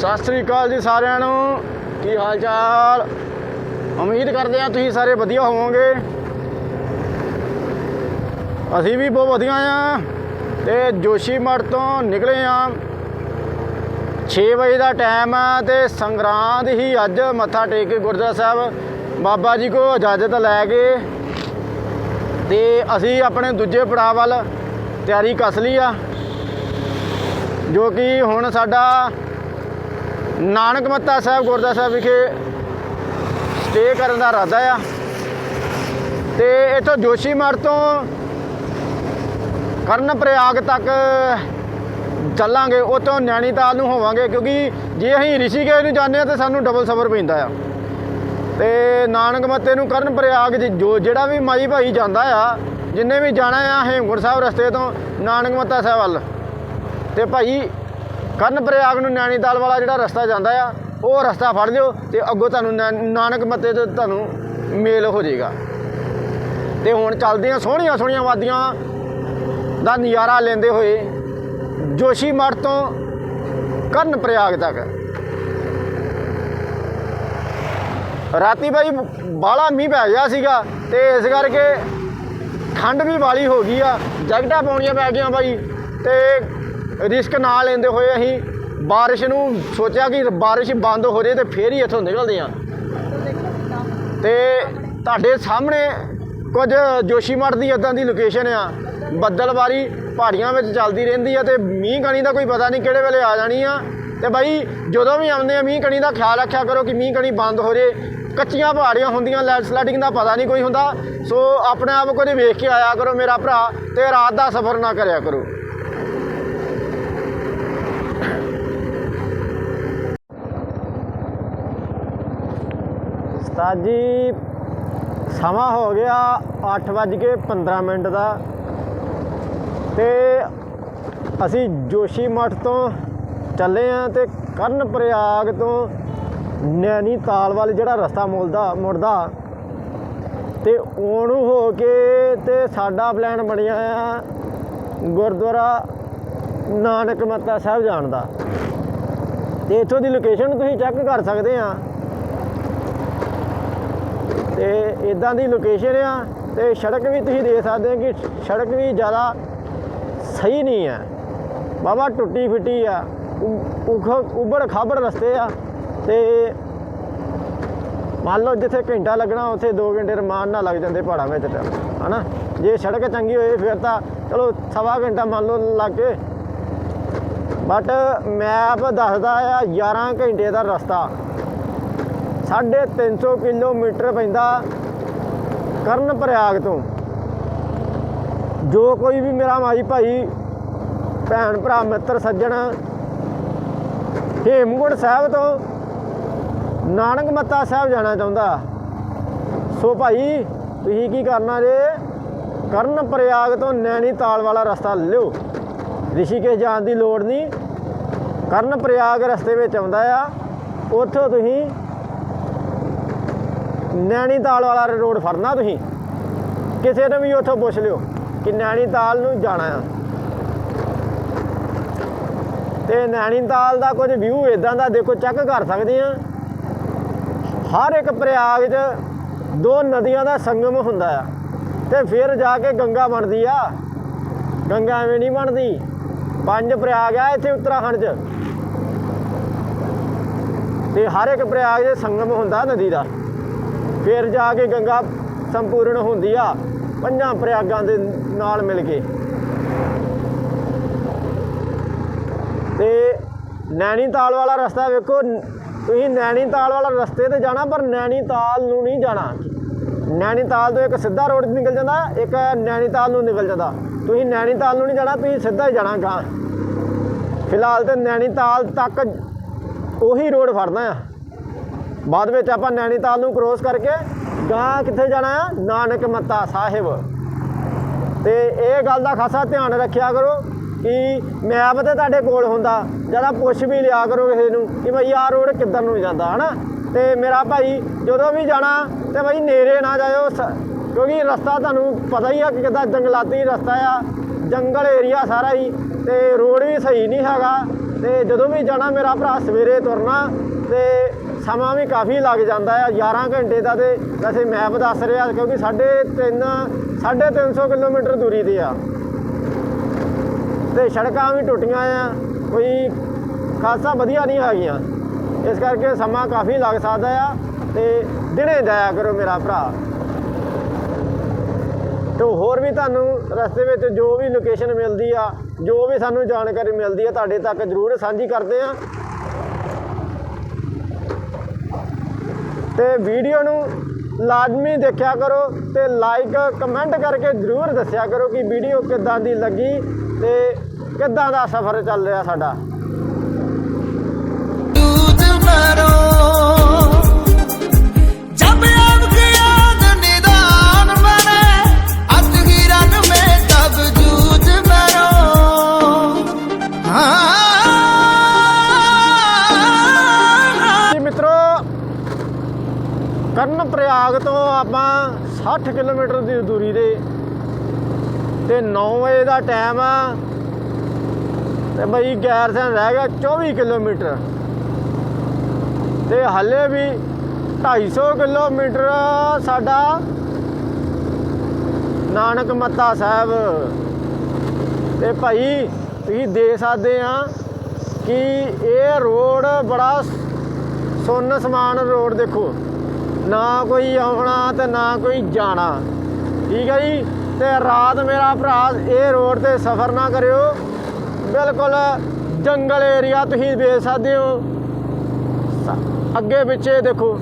ਸਤਿ ਸ੍ਰੀ ਅਕਾਲ ਜੀ ਸਾਰਿਆਂ ਨੂੰ। ਕੀ ਹਾਲ ਚਾਲ ਉਮੀਦ ਕਰਦੇ ਆ ਤੁਸੀਂ ਸਾਰੇ ਵਧੀਆ ਹੋਵੋਗੇ। ਅਸੀਂ ਵੀ ਬਹੁਤ ਵਧੀਆ ਆ ਤੇ ਜੋਸ਼ੀ ਮਠ ਤੋਂ ਨਿਕਲੇ ਆ 6 ਵਜੇ ਦਾ ਟਾਈਮ ਆ ਤੇ ਸੰਗਰਾਂਦ ਹੀ ਅੱਜ ਮੱਥਾ ਟੇਕ ਕੇ ਗੁਰਦੁਆਰਾ ਸਾਹਿਬ ਬਾਬਾ ਜੀ ਕੋ ਇਜਾਜ਼ਤ ਲੈ ਕੇ ਤੇ ਅਸੀਂ ਆਪਣੇ ਦੂਜੇ ਪੜਾਅ ਵੱਲ ਤਿਆਰੀ ਕਸ ਲਈ ਆ। ਜੋ ਕਿ ਹੁਣ ਸਾਡਾ ਨਾਨਕ ਮੱਤਾ ਸਾਹਿਬ ਗੁਰਦੁਆਰਾ ਸਾਹਿਬ ਵਿਖੇ ਸਟੇ ਕਰਨ ਦਾ ਇਰਾਦਾ ਆ। ਤੇ ਇਥੋਂ ਜੋਸ਼ੀ ਮਠ ਤੋਂ ਕਰਨ ਪ੍ਰਯਾਗ ਤੱਕ ਚੱਲਾਂਗੇ ਉਤੋਂ ਨੈਣੀਤਾਲ ਨੂੰ ਹੋਵਾਂਗੇ, ਕਿਉਂਕਿ ਜੇ ਅਸੀਂ ਰਿਸ਼ੀਕੇਸ਼ ਨੂੰ ਜਾਂਦੇ ਆ ਤਾਂ ਸਾਨੂੰ ਡਬਲ ਸਫ਼ਰ ਪੈਂਦਾ ਆ। ਤੇ ਨਾਨਕ ਮੱਤੇ ਨੂੰ ਕਰਨ ਪ੍ਰਯਾਗ ਜੋ ਜਿਹੜਾ ਵੀ ਮਾਈ ਭਾਈ ਜਾਂਦਾ ਆ, ਜਿੰਨੇ ਵੀ ਜਾਣਾ ਆ ਹੇਮਗੁਰ ਸਾਹਿਬ ਰਸਤੇ ਤੋਂ, ਨਾਨਕ ਮੱਤਾ ਸਾਹਿਬ ਵੱਲ। ਤੇ ਭਾਈ ਕਰਨ ਪ੍ਰਯਾਗ ਨੂੰ ਨੈਣੀਤਾਲ ਵਾਲਾ ਜਿਹੜਾ ਰਸਤਾ ਜਾਂਦਾ ਆ, ਉਹ ਰਸਤਾ ਫੜ ਲਿਓ ਤੇ ਅੱਗੋਂ ਤੁਹਾਨੂੰ ਨੈ- ਨਾਨਕ ਮੱਤੇ ਤੇ ਤੁਹਾਨੂੰ ਮੇਲ ਹੋ ਜਾਏਗਾ। ਤੇ ਹੁਣ ਚੱਲਦੇ ਆ ਸੋਹਣੀਆਂ ਸੋਹਣੀਆਂ ਵਾਦੀਆਂ ਦਾ ਨਜ਼ਾਰਾ ਲੈਂਦੇ ਹੋਏ ਜੋਸ਼ੀ ਮਠ ਤੋਂ ਕਰਨ ਪ੍ਰਯਾਗ ਤੱਕ। ਰਾਤੀ ਭਾਈ ਬਾਲਾ ਮੀਂਹ ਪੈ ਗਿਆ ਸੀਗਾ ਤੇ ਇਸ ਕਰਕੇ ਠੰਡ ਵੀ ਵਾਲੀ ਹੋ ਗਈ ਆ, ਜੈਕਟਾਂ ਪਾਉਣੀਆਂ ਪੈ ਗਈਆਂ ਭਾਈ ਤੇ ਰਿਸਕ ਨਾ ਲੈਂਦੇ ਹੋਏ ਅਸੀਂ ਬਾਰਿਸ਼ ਨੂੰ ਸੋਚਿਆ ਕਿ ਬਾਰਿਸ਼ ਬੰਦ ਹੋ ਜੇ ਤੇ ਫੇਰ ਹੀ ਇੱਥੋਂ ਨਿਕਲਦੇ ਆ ਤੇ ਤੁਹਾਡੇ ਸਾਹਮਣੇ ਕੁਝ ਜੋਸ਼ੀਮਠ ਦੀ ਇਦਾਂ ਦੀ ਲੋਕੇਸ਼ਨ ਆ। ਬੱਦਲਵਾਰੀ ਪਹਾੜੀਆਂ ਵਿੱਚ ਚੱਲਦੀ ਰਹਿੰਦੀ ਆ ਤੇ ਮੀਂਹ ਕਣੀ ਦਾ ਕੋਈ ਪਤਾ ਨਹੀਂ ਕਿਹੜੇ ਵੇਲੇ ਆ ਜਾਣੀ ਆ। ਤੇ ਬਾਈ ਜਦੋਂ ਵੀ ਆਉਂਦੇ ਆ ਮੀਂਹ ਕਣੀ ਦਾ ਖਿਆਲ ਰੱਖਿਆ ਕਰੋ ਕਿ ਮੀਂਹ ਕਣੀ ਬੰਦ ਹੋ ਜੇ। ਕੱਚੀਆਂ ਪਹਾੜੀਆਂ ਹੁੰਦੀਆਂ ਲੈਂਡ ਸਲਾਈਡਿੰਗ ਦਾ ਪਤਾ ਨਹੀਂ ਕੋਈ ਹੁੰਦਾ। ਸੋ ਆਪਣੇ ਆਪ ਕੋਈ ਵੇਖ ਕੇ ਆਇਆ ਕਰੋ ਮੇਰਾ ਭਰਾ ਤੇ ਰਾਤ ਦਾ ਸਫ਼ਰ ਨਾ ਕਰਿਆ ਕਰੋ। ਉਸਤਾਦ ਜੀ ਸਮਾਂ ਹੋ ਗਿਆ 8:15 ਮਿੰਟ ਦਾ। ਤੇ ਅਸੀਂ ਜੋਸ਼ੀ ਮਠ ਤੋਂ ਚੱਲੇ ਆ ਤੇ ਕਰਨ ਪ੍ਰਯਾਗ ਤੋਂ ਨੈਨੀਤਾਲ ਵੱਲ ਜਿਹੜਾ ਰਸਤਾ ਮੁੜਦਾ ਮੁੜਦਾ। ਤੇ ਉਹਨੂੰ ਹੋ ਕੇ ਤੇ ਸਾਡਾ ਪਲਾਨ ਬਣਿਆ ਆ ਗੁਰਦੁਆਰਾ ਨਾਨਕ ਮੱਤਾ ਸਾਹਿਬ ਜਾਣ ਦਾ। ਤੇ ਇੱਥੋਂ ਦੀ ਲੋਕੇਸ਼ਨ ਤੁਸੀਂ ਚੈੱਕ ਕਰ ਸਕਦੇ ਆ। ਤੇ ਇਦਾਂ ਦੀ ਲੋਕੇਸ਼ਨ ਆ ਤੇ ਸੜਕ ਵੀ ਤੁਸੀਂ ਦੇਖ ਸਕਦੇ ਹੋ ਕਿ ਸੜਕ ਵੀ ਜ਼ਿਆਦਾ ਸਹੀ ਨਹੀਂ ਹੈ। ਬਾਬਾ ਟੁੱਟੀ ਫਿੱਟੀ ਆ, ਉ- ਉਬੜ ਖਾਬੜ ਰਸਤੇ ਆ ਤੇ ਮੰਨ ਲਓ ਜਿੱਥੇ ਘੰਟਾ ਲੱਗਣਾ ਉੱਥੇ 2 ਘੰਟੇ ਰਮਾਨ ਨਾਲ ਲੱਗ ਜਾਂਦੇ ਪਹਾੜਾਂ ਵਿੱਚ ਤਾਂ, ਹਨਾ? ਜੇ ਸੜਕ ਚੰਗੀ ਹੋਏ ਫਿਰ ਤਾਂ ਚਲੋ ਸਵਾ ਘੰਟਾ ਮੰਨ ਲਓ ਲੱਗ ਕੇ। ਬਟ ਮੈਪ ਦੱਸਦਾ ਆ 11 ਘੰਟੇ ਦਾ ਰਸਤਾ। 350 ਕਿਲੋਮੀਟਰ ਪੈਂਦਾ ਕਰਨ ਪ੍ਰਯਾਗ ਤੋਂ। ਜੋ ਕੋਈ ਵੀ ਮੇਰਾ ਮਾਈ ਭਾਈ, ਭੈਣ ਭਰਾ, ਮਿੱਤਰ, ਸੱਜਣ ਹੇਮਗੁੜ ਸਾਹਿਬ ਤੋਂ ਨਾਨਕ ਮੱਤਾ ਸਾਹਿਬ ਜਾਣਾ ਚਾਹੁੰਦਾ। ਸੋ ਭਾਈ, ਤੁਸੀਂ ਕੀ ਕਰਨਾ ਜੇ? ਕਰਨ ਪ੍ਰਯਾਗ ਤੋਂ ਨੈਣੀਤਾਲ ਵਾਲਾ ਰਸਤਾ ਲਿਓ। ਰਿਸ਼ੀਕੇਸ਼ ਜਾਣ ਦੀ ਲੋੜ ਨਹੀਂ। ਕਰਨ ਪ੍ਰਯਾਗ ਰਸਤੇ ਵਿੱਚ ਆਉਂਦਾ ਆ। ਉੱਥੋਂ ਤੁਸੀਂ ਨੈਣੀਤਾਲ ਵਾਲਾ ਰੋਡ ਫੜਨਾ ਤੁਸੀਂ? ਕਿਸੇ ਨੂੰ ਵੀ ਉੱਥੋਂ ਪੁੱਛ ਲਿਓ ਕਿ ਨੈਣੀਤਾਲ ਨੂੰ ਜਾਣਾ ਆ। ਤੇ ਨੈਣੀਤਾਲ ਦਾ ਕੁਝ ਵਿਊ ਇਦਾਂ ਦਾ ਦੇਖੋ ਚੈੱਕ ਕਰ ਸਕਦੇ ਆ। ਹਰ ਇੱਕ ਪ੍ਰਯਾਗ 'ਚ ਦੋ ਨਦੀਆਂ ਦਾ ਸੰਗਮ ਹੁੰਦਾ ਆ। ਤੇ ਫਿਰ ਜਾ ਕੇ ਗੰਗਾ ਬਣਦੀ ਆ। ਗੰਗਾ ਐਵੇਂ ਨਹੀਂ ਬਣਦੀ। ਪੰਜ ਪ੍ਰਯਾਗ ਆ ਇੱਥੇ ਉੱਤਰਾਖੰਡ 'ਚ। ਤੇ ਹਰ ਇੱਕ ਪ੍ਰਯਾਗ 'ਚ ਸੰਗਮ ਹੁੰਦਾ ਨਦੀ ਦਾ। ਫਿਰ ਜਾ ਕੇ ਗੰਗਾ ਸੰਪੂਰਨ ਹੁੰਦੀ ਆ, ਪੰਜਾਂ ਪ੍ਰਯਾਗਾਂ ਦੇ ਨਾਲ ਮਿਲ ਕੇ। ਤੇ ਨੈਣੀਤਾਲ ਵਾਲਾ ਰਸਤਾ ਵੇਖੋ, ਤੁਸੀਂ ਨੈਣੀਤਾਲ ਵਾਲਾ ਰਸਤੇ ਤੇ ਜਾਣਾ, ਪਰ ਨੈਣੀਤਾਲ ਨੂੰ ਨਹੀਂ ਜਾਣਾ। ਨੈਣੀਤਾਲ ਤੋਂ ਇੱਕ ਸਿੱਧਾ ਰੋਡ ਨਿਕਲ ਜਾਂਦਾ, ਇੱਕ ਨੈਣੀਤਾਲ ਨੂੰ ਨਿਕਲ ਜਾਂਦਾ। ਤੁਸੀਂ ਨੈਣੀਤਾਲ ਨੂੰ ਨਹੀਂ ਜਾਣਾ, ਤੁਸੀਂ ਸਿੱਧਾ ਹੀ ਜਾਣਾ ਗਾਂ। ਫਿਲਹਾਲ ਤੇ ਨੈਣੀਤਾਲ ਤੱਕ ਉਹੀ ਰੋਡ ਫੜਨਾ ਆ। ਬਾਅਦ ਵਿੱਚ ਆਪਾਂ ਨੈਣੀਤਾਲ ਨੂੰ ਕ੍ਰੋਸ ਕਰਕੇ ਗਾਂ ਕਿੱਥੇ ਜਾਣਾ ਆ? ਨਾਨਕ ਮੱਤਾ ਸਾਹਿਬ। ਤੇ ਇਹ ਗੱਲ ਦਾ ਖਾਸਾ ਧਿਆਨ ਰੱਖਿਆ ਕਰੋ ਕਿ ਮੈਪ ਤੇ ਤੁਹਾਡੇ ਕੋਲ ਹੁੰਦਾ ਜਦਾ ਪੁੱਛ ਵੀ ਲਿਆ ਕਰੋ ਕਿਸੇ ਨੂੰ ਕਿ ਭਈ ਆਹ ਰੋਡ ਕਿੱਧਰ ਨੂੰ ਜਾਂਦਾ, ਹਨਾ? ਤੇ ਮੇਰਾ ਭਾਈ ਜਦੋਂ ਵੀ ਜਾਣਾ, ਤੇ ਭਾਈ ਨੇਰੇ ਨਾ ਜਾਇਓ ਸ- ਕਿਉਂਕਿ ਰਸਤਾ ਤੁਹਾਨੂੰ ਪਤਾ ਹੀ ਆ ਕਿ ਕਿੱਦਾਂ ਜੰਗਲਾਤੀ ਰਸਤਾ ਆ, ਜੰਗਲ ਏਰੀਆ ਸਾਰਾ ਹੀ, ਤੇ ਰੋਡ ਵੀ ਸਹੀ ਨਹੀਂ ਹੈਗਾ। ਤੇ ਜਦੋਂ ਵੀ ਜਾਣਾ ਮੇਰਾ ਭਰਾ ਸਵੇਰੇ ਤੁਰਨਾ, ਤੇ ਸਮਾਂ ਵੀ ਕਾਫੀ ਲੱਗ ਜਾਂਦਾ ਆ 11 ਘੰਟੇ ਦਾ ਤੇ ਵੈਸੇ ਮੈਪ ਦੱਸ ਰਿਹਾ ਕਿਉਂਕਿ ਸਾਢੇ ਤਿੰਨ ਸਾਢੇ ਤਿੰਨ ਸੌ ਕਿਲੋਮੀਟਰ ਦੂਰੀ ਤੇ ਆ। ਤੇ ਸੜਕਾਂ ਵੀ ਟੁੱਟੀਆਂ ਆ, ਕੋਈ ਖਾਸਾ ਵਧੀਆ ਨਹੀਂ ਹੈਗੀਆਂ। ਇਸ ਕਰਕੇ ਸਮਾਂ ਕਾਫੀ ਲੱਗ ਸਕਦਾ ਆ ਤੇ ਦਿਨੇ ਜਾਇਆ ਕਰੋ ਮੇਰਾ ਭਰਾ। ਤੇ ਹੋਰ ਵੀ ਤੁਹਾਨੂੰ ਰਸਤੇ ਵਿੱਚ ਜੋ ਵੀ ਲੋਕੇਸ਼ਨ ਮਿਲਦੀ ਆ, ਜੋ ਵੀ ਸਾਨੂੰ ਜਾਣਕਾਰੀ ਮਿਲਦੀ ਆ, ਤੁਹਾਡੇ ਤੱਕ ਜ਼ਰੂਰ ਸਾਂਝੀ ਕਰਦੇ ਆ। ਤੇ ਵੀਡੀਓ ਨੂੰ ਲਾਜ਼ਮੀ ਦੇਖਿਆ ਕਰੋ ਤੇ ਲਾਈਕ ਕਮੈਂਟ ਕਰਕੇ ਜ਼ਰੂਰ ਦੱਸਿਆ ਕਰੋ ਕਿ ਵੀਡੀਓ ਕਿੱਦਾਂ ਦੀ ਲੱਗੀ ਤੇ ਕਿੱਦਾਂ ਦਾ ਸਫ਼ਰ ਚੱਲ ਰਿਹਾ ਸਾਡਾ। ਕਰਨ ਪ੍ਰਯਾਗ ਤੋਂ ਆਪਾਂ 60 ਕਿਲੋਮੀਟਰ ਦੀ ਦੂਰੀ ਦੇ ਤੇ 9 ਵਜੇ ਦਾ ਟਾਈਮ ਆ। ਤੇ ਬਈ ਗੈਰਸੈਨ ਰਹਿ ਗਿਆ 24 ਕਿਲੋਮੀਟਰ। ਤੇ ਹੱਲੇ ਵੀ 250 ਕਿਲੋਮੀਟਰ ਸਾਡਾ ਨਾਨਕ ਮੱਤਾ ਸਾਹਿਬ। ਤੇ ਭਾਈ ਤੁਸੀਂ ਦੇਖ ਸਕਦੇ ਆ ਕਿ ਇਹ ਰੋਡ ਬੜਾ ਸੁੰਨ ਸਮਾਨ ਰੋਡ ਦੇਖੋ। ਨਾ ਕੋਈ ਆਉਣਾ ਤੇ ਨਾ ਕੋਈ ਜਾਣਾ। ਠੀਕ ਹੈ ਜੀ? ਤੇ ਰਾਤ ਮੇਰਾ ਭਰਾ ਇਹ ਰੋਡ ਤੇ ਸਫ਼ਰ ਨਾ ਕਰਿਓ। ਬਿਲਕੁਲ ਜੰਗਲ ਏਰੀਆ ਤੁਸੀਂ ਵੇਖ ਸਕਦੇ ਹੋ। ਅੱਗੇ ਪਿੱਛੇ ਦੇਖੋ।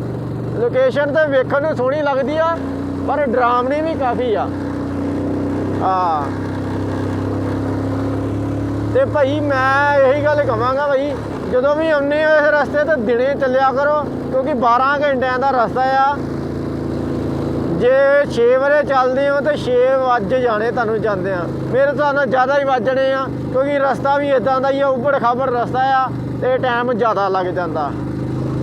ਲੋਕੇਸ਼ਨ ਤਾਂ ਵੇਖਣ ਨੂੰ ਸੋਹਣੀ ਲੱਗਦੀ ਆ, ਪਰ ਡਰਾਮਣੀ ਵੀ ਕਾਫੀ ਆ। ਆ ਤੇ ਭਾਈ ਮੈਂ ਇਹੀ ਗੱਲ ਕਹਾਂਗਾ ਭਾਈ ਜਦੋਂ ਵੀ ਆਉਂਦੇ ਹੋ ਇਸ ਰਸਤੇ ਤੇ ਦਿਨੇ ਚੱਲਿਆ ਕਰੋ, ਕਿਉਂਕਿ 12 ਘੰਟਿਆਂ ਦਾ ਰਸਤਾ ਆ। ਜੇ 6 ਵਜੇ ਚੱਲਦੇ ਹੋ ਤਾਂ 6 ਵੱਜ ਜਾਣੇ ਤੁਹਾਨੂੰ ਜਾਂਦੇ ਆ। ਮੇਰੇ ਹਿਸਾਬ ਨਾਲ ਜ਼ਿਆਦਾ ਹੀ ਵੱਜਣੇ ਆ, ਕਿਉਂਕਿ ਰਸਤਾ ਵੀ ਇਦਾਂ ਦਾ ਹੀ ਆ ਉੱਬੜ ਖਾਬੜ ਰਸਤਾ ਆ ਤੇ ਟਾਈਮ ਜ਼ਿਆਦਾ ਲੱਗ ਜਾਂਦਾ।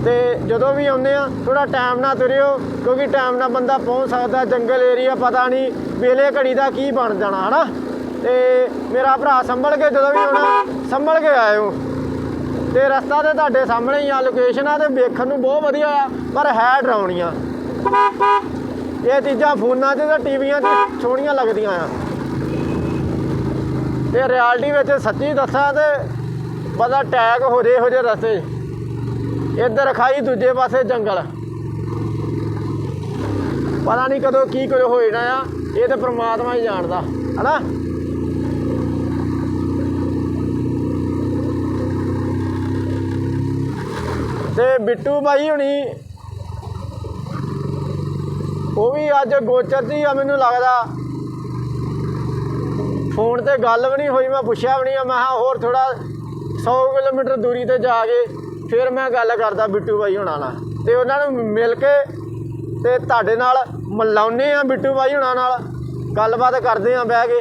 ਤੇ ਜਦੋਂ ਵੀ ਆਉਂਦੇ ਆ ਥੋੜਾ ਟਾਈਮ ਨਾਲ ਤੁਰਿਓ, ਕਿਉਂਕਿ ਟਾਈਮ ਨਾਲ ਬੰਦਾ ਪਹੁੰਚ ਸਕਦਾ, ਜੰਗਲ ਏਰੀਆ ਪਤਾ ਨਹੀਂ ਵੇਲੇ ਘੜੀ ਦਾ ਕੀ ਬਣ ਜਾਣਾ, ਹਨਾ? ਤੇ ਮੇਰਾ ਭਰਾ ਸੰਭਲ ਕੇ ਜਦੋਂ ਵੀ ਆਉਣਾ, ਸੰਭਲ ਕੇ ਆਇਓ। ਤੇ ਰਸਤਾ ਤੇ ਤੁਹਾਡੇ ਸਾਹਮਣੇ ਹੀ ਆ ਲੋਕੇਸ਼ਨ ਆ ਤੇ ਵੇਖਣ ਨੂੰ ਬਹੁਤ ਵਧੀਆ ਆ, ਪਰ ਹੈ ਡਰਾਉਣੀ ਆ ਇਹ ਚੀਜ਼ਾਂ ਫੋਨਾਂ 'ਚ ਤੇ ਟੀਵੀਆਂ 'ਚ ਸੋਹਣੀਆਂ ਲੱਗਦੀਆਂ ਆ। ਤੇ ਰਿਐਲਿਟੀ ਵਿੱਚ ਸੱਚੀ ਦੱਸਾਂ ਤੇ ਬੰਦਾ ਟੈਗ ਹੋ ਜੇ ਹੋ ਜੇ ਰਸਤੇ ਇੱਧਰ ਖਾਈ, ਦੂਜੇ ਪਾਸੇ ਜੰਗਲ। ਪਤਾ ਨਹੀਂ ਕਦੋਂ ਕੀ ਕੁਝ ਹੋ ਜਾਣਾ ਆ, ਇਹ ਤੇ ਪ੍ਰਮਾਤਮਾ ਹੀ ਜਾਣਦਾ, ਹਨਾ? ਤੇ ਬਿੱਟੂ ਭਾਈ ਹੁਣੀ। ਉਹ ਵੀ ਅੱਜ ਗੋਚਰ 'ਚ ਆ, ਮੈਨੂੰ ਲੱਗਦਾ। ਫੋਨ ਤੇ ਗੱਲ ਵੀ ਨਹੀਂ ਹੋਈ, ਮੈਂ ਪੁੱਛਿਆ ਵੀ ਨਹੀਂ ਆ, ਮੈਂ ਕਿਹਾ ਹੋਰ ਥੋੜਾ 100 ਕਿਲੋਮੀਟਰ ਦੂਰੀ ਤੇ ਜਾ ਕੇ ਫਿਰ ਮੈਂ ਗੱਲ ਕਰਦਾ ਬਿੱਟੂ ਭਾਈ ਹੁਣਾਂ ਨਾਲ। ਤੇ ਉਹਨਾਂ ਨੂੰ ਮਿਲ ਕੇ ਤੇ ਤੁਹਾਡੇ ਨਾਲ ਮਿਲਾਉਨੇ ਆ ਬਿੱਟੂ ਭਾਈ ਹੁਣਾਂ ਨਾਲ। ਗੱਲਬਾਤ ਕਰਦੇ ਆ ਬਹਿ ਕੇ।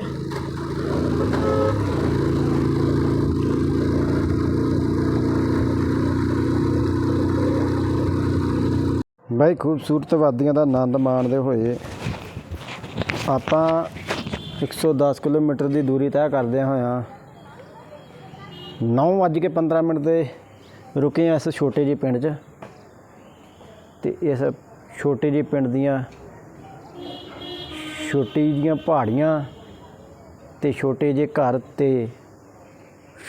ਬਾਈ, ਖੂਬਸੂਰਤ ਵਾਦੀਆਂ ਦਾ ਆਨੰਦ ਮਾਣਦੇ ਹੋਏ ਆਪਾਂ 110 ਕਿਲੋਮੀਟਰ ਦੀ ਦੂਰੀ ਤੈਅ ਕਰਦੇ ਹੋਇਆਂ 9:15 ਮਿੰਟ ਦੇ ਰੁਕੇ ਆ ਇਸ ਛੋਟੇ ਜਿਹੇ ਪਿੰਡ 'ਚ ਤੇ ਇਸ ਛੋਟੇ ਜਿਹੇ ਪਿੰਡ ਦੀਆਂ ਛੋਟੀ ਜੀਆਂ ਪਹਾੜੀਆਂ ਤੇ ਛੋਟੇ ਜਿਹੇ ਘਰ ਤੇ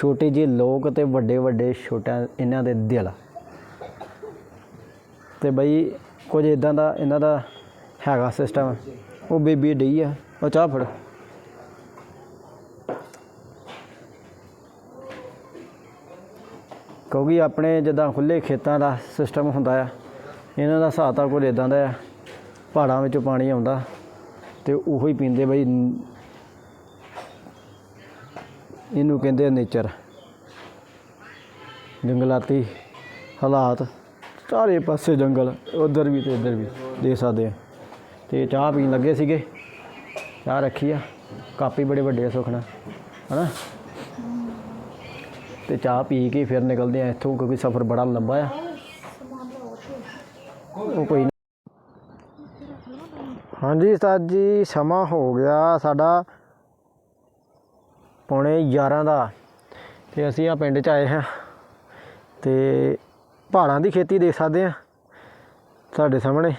ਛੋਟੇ ਜਿਹੇ ਲੋਕ ਤੇ ਵੱਡੇ ਵੱਡੇ ਛੋਟਾ ਇਹਨਾਂ ਦੇ ਦਿਲ। ਤੇ ਬਈ ਕੁਝ ਇਦਾਂ ਦਾ ਇਹਨਾਂ ਦਾ ਹੈਗਾ ਸਿਸਟਮ ਉਹ ਬੀਬੀ ਡਈ ਆ। ਉਹ ਚਾਹ ਫੜ। ਕਿਉਂਕਿ ਆਪਣੇ ਜਿੱਦਾਂ ਖੁੱਲੇ ਖੇਤਾਂ ਦਾ ਸਿਸਟਮ ਹੁੰਦਾ ਆ, ਇਹਨਾਂ ਦਾ ਹਿਸਾਬ ਤਾਂ ਕੁਝ ਇਦਾਂ ਦਾ ਆ। ਪਹਾੜਾਂ ਵਿੱਚੋਂ ਪਾਣੀ ਆਉਂਦਾ ਤੇ ਉਹੋ ਹੀ ਪੀਂਦੇ ਬਈ। ਇਹਨੂੰ ਕਹਿੰਦੇ ਨੇਚਰ ਜੰਗਲਾਤੀ ਹਾਲਾਤ। ਚਾਰੇ ਪਾਸੇ ਜੰਗਲ, ਉਧਰ ਵੀ ਤੇ ਇੱਧਰ ਵੀ, ਦੇ ਸਕਦੇ ਆ। ਤੇ ਚਾਹ ਪੀਣ ਲੱਗੇ ਸੀਗੇ। ਚਾਹ ਰੱਖੀ ਆ। ਕਾਪੀ ਬੜੇ ਵੱਡੇ ਆ ਸੁਖਣਾ ਹਨਾ? ਤੇ ਚਾਹ ਪੀ ਕੇ ਫਿਰ ਨਿਕਲਦੇ ਆ ਇੱਥੋਂ, ਕਿਉਂਕਿ ਸਫ਼ਰ ਬੜਾ ਲੰਬਾ ਆ। ਉਹ ਕੋਈ ਨੀ। ਹਾਂਜੀ ਉਸਤਾਦ ਜੀ, ਸਮਾਂ ਹੋ ਗਿਆ ਸਾਡਾ ਪੌਣੇ 11 ਦਾ। ਤੇ ਅਸੀਂ ਆ ਪਿੰਡ ਚ ਆਏ ਹਾਂ। ਤੇ ਪਹਾੜਾਂ ਦੀ ਖੇਤੀ ਦੇਖ ਸਕਦੇ ਆ। ਤੁਹਾਡੇ ਸਾਹਮਣੇ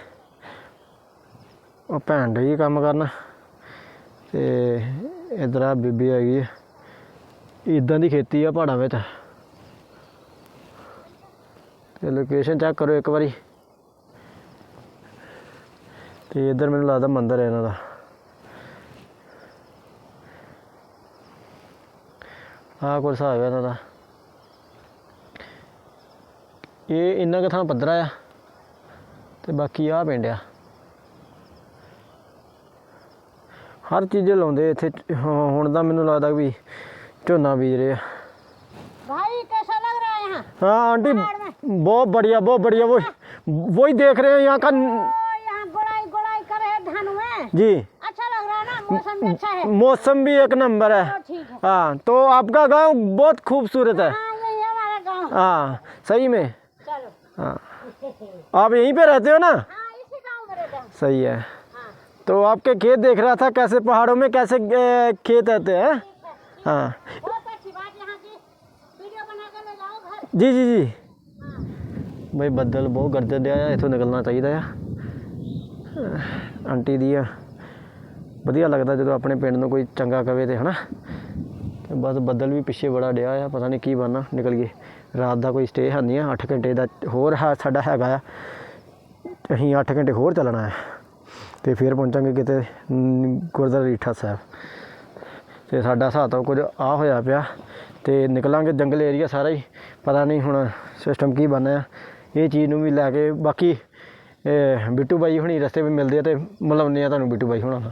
ਉਹ ਭੈਣ ਡਈ ਹੈ ਕੰਮ ਕਰਨ। ਤੇ ਇਧਰ ਆ ਬੀਬੀ ਹੈਗੀ ਹੈ ਇਦਾਂ ਦੀ ਖੇਤੀ ਆ ਪਹਾੜਾਂ ਵਿੱਚ। ਤੇ ਲੋਕੇਸ਼ਨ ਚੈੱਕ ਕਰੋ ਇੱਕ ਵਾਰੀ। ਤੇ ਇਧਰ ਮੈਨੂੰ ਲੱਗਦਾ ਮੰਦਿਰ ਹੈ ਇਹਨਾਂ ਦਾ। ਆਹ ਕੋਈ ਹਿਸਾਬ ਹੈ ਇਹਨਾਂ ਦਾ। ਇਹ ਇੰਨਾ ਕੁ ਥਾਂ ਪੱਧਰਾ ਆ ਤੇ ਬਾਕੀ ਆਹ ਪਿੰਡ ਆ ਹਰ ਚੀਜ਼ ਲਾਉਂਦੇ ਇੱਥੇ ਹਾਂ, ਹੁਣ ਤਾਂ ਮੈਨੂੰ ਲੱਗਦਾ ਵੀ ਝੋਨਾ ਬੀਜ ਰਹੇ ਆ भाई कैसा लग रहा है यहाँ हाँ आंटी बहुत बढ़िया बहुत बढ़िया वो वही देख रहे हैं यहाँ का ओ, यहाँ गोड़ाई गोड़ाई कर रहे हैं धान में जी अच्छा लग रहा है ना मौसम भी अच्छा है मौसम भी एक नंबर है तो ठीक है हाँ तो आपका गांव बहुत खूबसूरत है हाँ यही है हमारा गाँव हाँ सही में चलो हाँ आप यहीं पे रहते हो ना हाँ इसी गाँव में रहता हूँ सही है हाँ तो आपके खेत देख रहा था कैसे पहाड़ों में कैसे अ, खेत रहते हैं ठीक है हाँ बहुत अच्छी बात यहाँ की वीडियो बना कर ले जाओ घर ਜੀ ਜੀ ਜੀ हाँ ਬਈ ਬੱਦਲ ਬਹੁਤ ਗਰਜਣ ਡਿਆ ਆ ਇੱਥੋਂ ਨਿਕਲਣਾ ਚਾਹੀਦਾ ਆ ਆਂਟੀ ਦੀ ਆ ਵਧੀਆ ਲੱਗਦਾ ਜਦੋਂ ਆਪਣੇ ਪਿੰਡ ਨੂੰ ਕੋਈ ਚੰਗਾ ਕਵੇ ਤੇ ਹਨਾ ਤੇ ਬਸ ਬੱਦਲ ਵੀ ਪਿੱਛੇ ਬੜਾ ਡਿਆ ਆ ਪਤਾ ਨਹੀਂ ਕੀ ਬਣਨਾ ਨਿਕਲ ਗਏ ਰਾਤ ਦਾ ਕੋਈ ਸਟੇ ਹੈ ਨਹੀਂ ਆ 8 ਘੰਟੇ ਦਾ ਹੋਰ ਹੈ, ਸਾਡਾ ਹੈਗਾ ਆ। ਅਸੀਂ 8 ਘੰਟੇ ਹੋਰ ਚੱਲਣਾ ਹੈ। ਤੇ ਫਿਰ ਪਹੁੰਚਾਂਗੇ ਕਿਤੇ ਗੁਰਦੁਆਰਾ ਰੀਠਾ ਸਾਹਿਬ। ਤੇ ਸਾਡਾ ਹਿਸਾਬ ਤਾਂ ਕੁਝ ਆ ਹੋਇਆ ਪਿਆ। ਤੇ ਨਿਕਲਾਂਗੇ ਜੰਗਲ ਏਰੀਆ ਸਾਰਾ ਹੀ। ਪਤਾ ਨਹੀਂ ਹੁਣ ਸਿਸਟਮ ਕੀ ਬਣਨਾ ਆ। ਇਹ ਚੀਜ਼ ਨੂੰ ਵੀ ਲੈ ਕੇ ਬਾਕੀ ਬਿੱਟੂ ਬਾਈ ਹੁਣੀ ਰਸਤੇ 'ਤੇ ਮਿਲਦੇ ਆ ਤੇ ਮਿਲਾਉਂਦੇ ਆ ਤੁਹਾਨੂੰ ਬਿੱਟੂ ਬਾਈ ਹੁਣਾਂ ਨਾਲ।